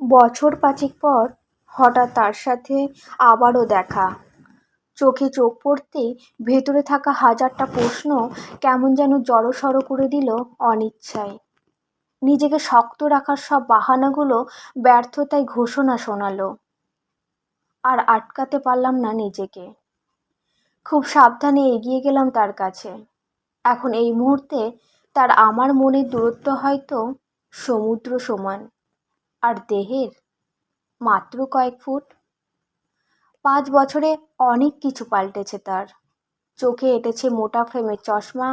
বছর পাঁচেক পর হঠাৎ তার সাথে আবারও দেখা। চোখে চোখ পড়তেই ভেতরে থাকা হাজারটা প্রশ্ন কেমন যেন জড়সড় করে দিল অনিচ্ছায়। নিজেকে শক্ত রাখার সব বাহানাগুলো ব্যর্থতায় ঘোষণা শোনালো। আর আটকাতে পারলাম না নিজেকে। খুব সাবধানে এগিয়ে গেলাম তার কাছে। এখন এই মুহূর্তে তার আমার মনের দূরত্ব হয়তো সমুদ্র সমান। আর দেহের মাত্র কয়েক ফুট। পাঁচ বছরে অনেক কিছু পাল্টেছে তার। চোখে এঁটেছে মোটা ফ্রেমের চশমা।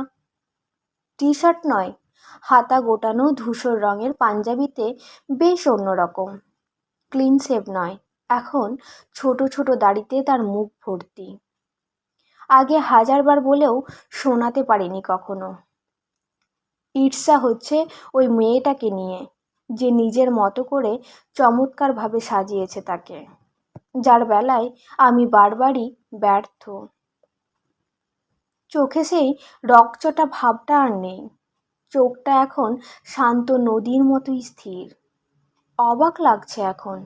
টি শার্ট নয়, হাতা গোটানো ধূসর রঙের পাঞ্জাবিতে বেশ অন্যরকম। ক্লিন শেভ নয়, এখন ছোট ছোট দাড়িতে তার মুখ ভর্তি। আগে হাজারবার বলেও শোনাতে পারিনি কখনো। ঈর্ষা হচ্ছে ওই মেয়েটাকে নিয়ে। যে নিজের মতো করে চমৎকারভাবে সাজিয়েছে তাকে। যার বেলায় আমি বারবারই ব্যর্থ। চোখে সেই রকচটা ভাবটা আর নেই। চোখটা এখন শান্ত নদীর মতোই স্থির। অবাক লাগছে এখন।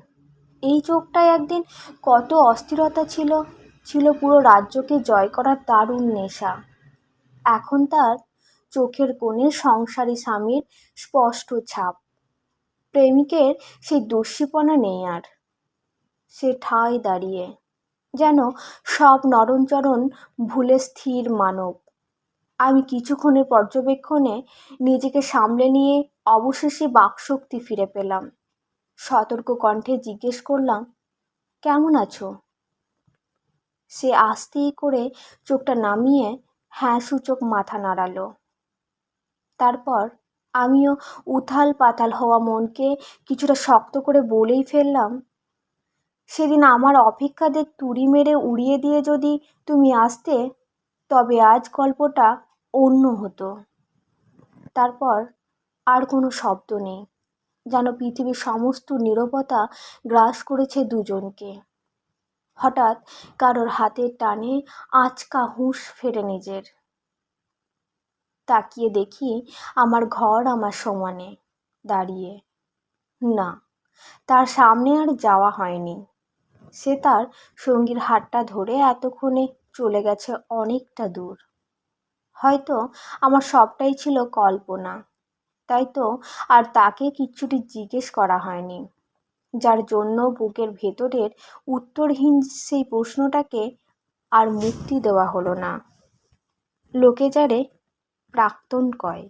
এই চোখটায় একদিন কত অস্থিরতা ছিল ছিল পুরো রাজ্যকে জয় করার দারুণ নেশা। এখন তার চোখের কোণে সংসারী স্বামীর স্পষ্ট ছাপ। প্রেমিকের সেই দস্যিপনা নেই আর। সে ঠায় দাঁড়িয়ে, যেন সব নরণচরণ ভুলে স্থির মানব। আমি কিছুক্ষণের পর্যবেক্ষণে নিজেকে সামলে নিয়ে অবশেষে বাকশক্তি ফিরে পেলাম। সতর্ক কণ্ঠে জিজ্ঞেস করলাম, কেমন আছো? সে আস্তেই করে চোখটা নামিয়ে হ্যাঁ সূচক মাথা নাড়ালো। তারপর আমিও উথাল পাতাল হওয়া মনকে কিছুটা শক্ত করে বলেই ফেললাম, সেদিন আমার অপেক্ষাদের তুড়ি মেরে উড়িয়ে দিয়ে যদি তুমি আসতে, তবে আজ গল্পটা অন্য হতো। তারপর আর কোনো শব্দ নেই, যেন পৃথিবীর সমস্ত নিরবতা গ্রাস করেছে দুজনকে। হঠাৎ কারোর হাতের টানে আচকা হুঁশ ফেরে নিজের। তাকিয়ে দেখি আমার ঘর আমার সমানে দাঁড়িয়ে। না, তার সামনে আর যাওয়া হয়নি। সে তার সঙ্গীর হাতটা ধরে এতক্ষণে চলে গেছে অনেকটা দূর। হয়তো আমার সবটাই ছিল কল্পনা, তাই তো আর তাকে কিচ্ছুটি জিজ্ঞেস করা হয়নি। যার জন্য বুকের ভেতরের উত্তরহীন সেই প্রশ্নটাকে আর মুক্তি দেওয়া হলো না। লোকে যারে প্রাক্তন কয়।